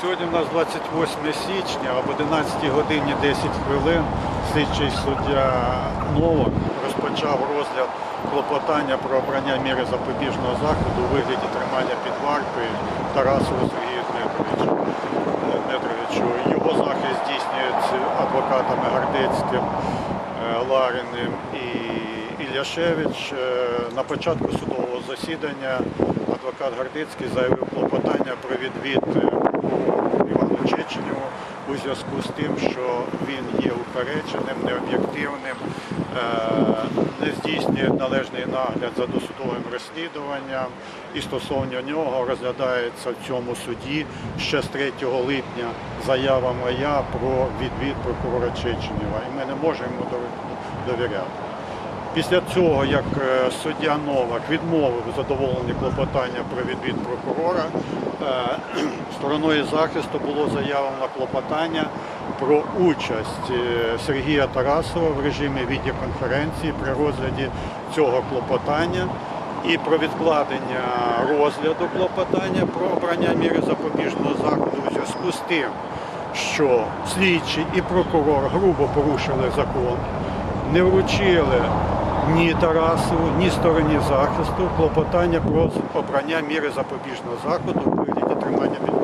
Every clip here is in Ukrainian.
Сьогодні у нас 28 січня, об 11 годині 10 хвилин слідчий суддя Новак розпочав розгляд клопотання про обрання міри запобіжного заходу у вигляді тримання під вартою Тарасову Сергію Дмитровичу. Е, Дмитровичу. Його захист здійснюється адвокатами Гардецьким, е, Лариним і Ілляшевич. Е, На початку судового засідання адвокат Гардицький заявив клопотання про відвід зв'язку з тим, що він є упередженим, необ'єктивним, е, не здійснює належний нагляд за досудовим розслідуванням і стосовно нього розглядається в цьому суді ще з 3 липня заява моя про відвід прокурора Чеченєва. І ми не можемо довіряти. Після цього, як е, суддя Новак відмовив у задоволенні клопотання про відвід прокурора, е, стороною захисту було заявлено клопотання про участь е, Сергія Тарасова в режимі відеоконференції при розгляді цього клопотання і про відкладення розгляду клопотання про обрання міри запобіжного заходу у зв'язку з тим, що слідчий і прокурор грубо порушили закон не вручили ні Тарасову, ні стороні захисту клопотання про обрання міри запобіжного заходу у вигляді тримання під.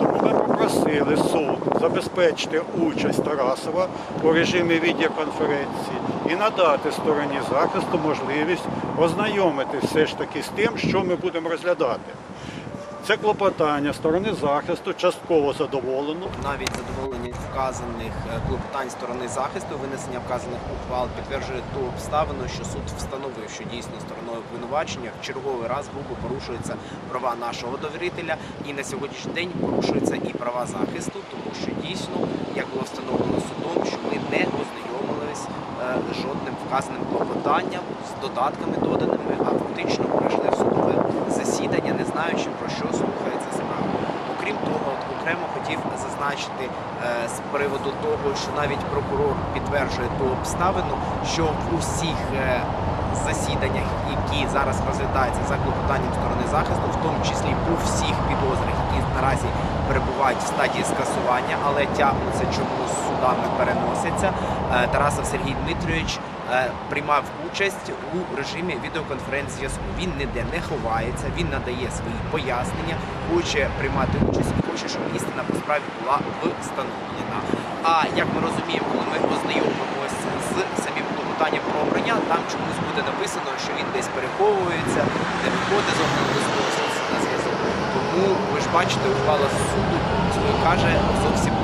Тому ми попросили суд забезпечити участь Тарасова у режимі відеоконференції і надати стороні захисту можливість ознайомитись все ж таки з тим, що ми будемо розглядати. Це клопотання сторони захисту частково задоволено. Навіть задоволення вказаних е, клопотань сторони захисту, винесення вказаних ухвал підтверджує ту обставину, що суд встановив, що дійсно стороною обвинувачення в черговий раз грубо порушуються права нашого довірителя, і на сьогоднішній день порушуються і права захисту, тому що дійсно, як було встановлено судом, що ми не ознайомились е, жодним вказаним клопотанням з додатками доданими, а фактично прийшли в судове засідання, не знаючи про що окремо хотів зазначити е, з приводу того, що навіть прокурор підтверджує ту обставину, що в усіх е, засіданнях, які зараз розглядаються за клопотанням сторони захисту, в тому числі у всіх підозрах, які наразі перебувають в стадії скасування, але тягнуться чомусь судами переносяться. е, Тарасов Сергій Дмитрович приймав участь у режимі відеоконференції зв'язку. Він ніде не ховається, він надає свої пояснення, хоче приймати участь хоче, щоб істина по справі була встановлена. А як ми розуміємо, коли ми ознайомимося з самим клопотанням про обрання, там чомусь буде написано, що він десь переховується, не виходить з огляду на зв'язок. Тому ви ж бачите, ухвала суду каже зовсім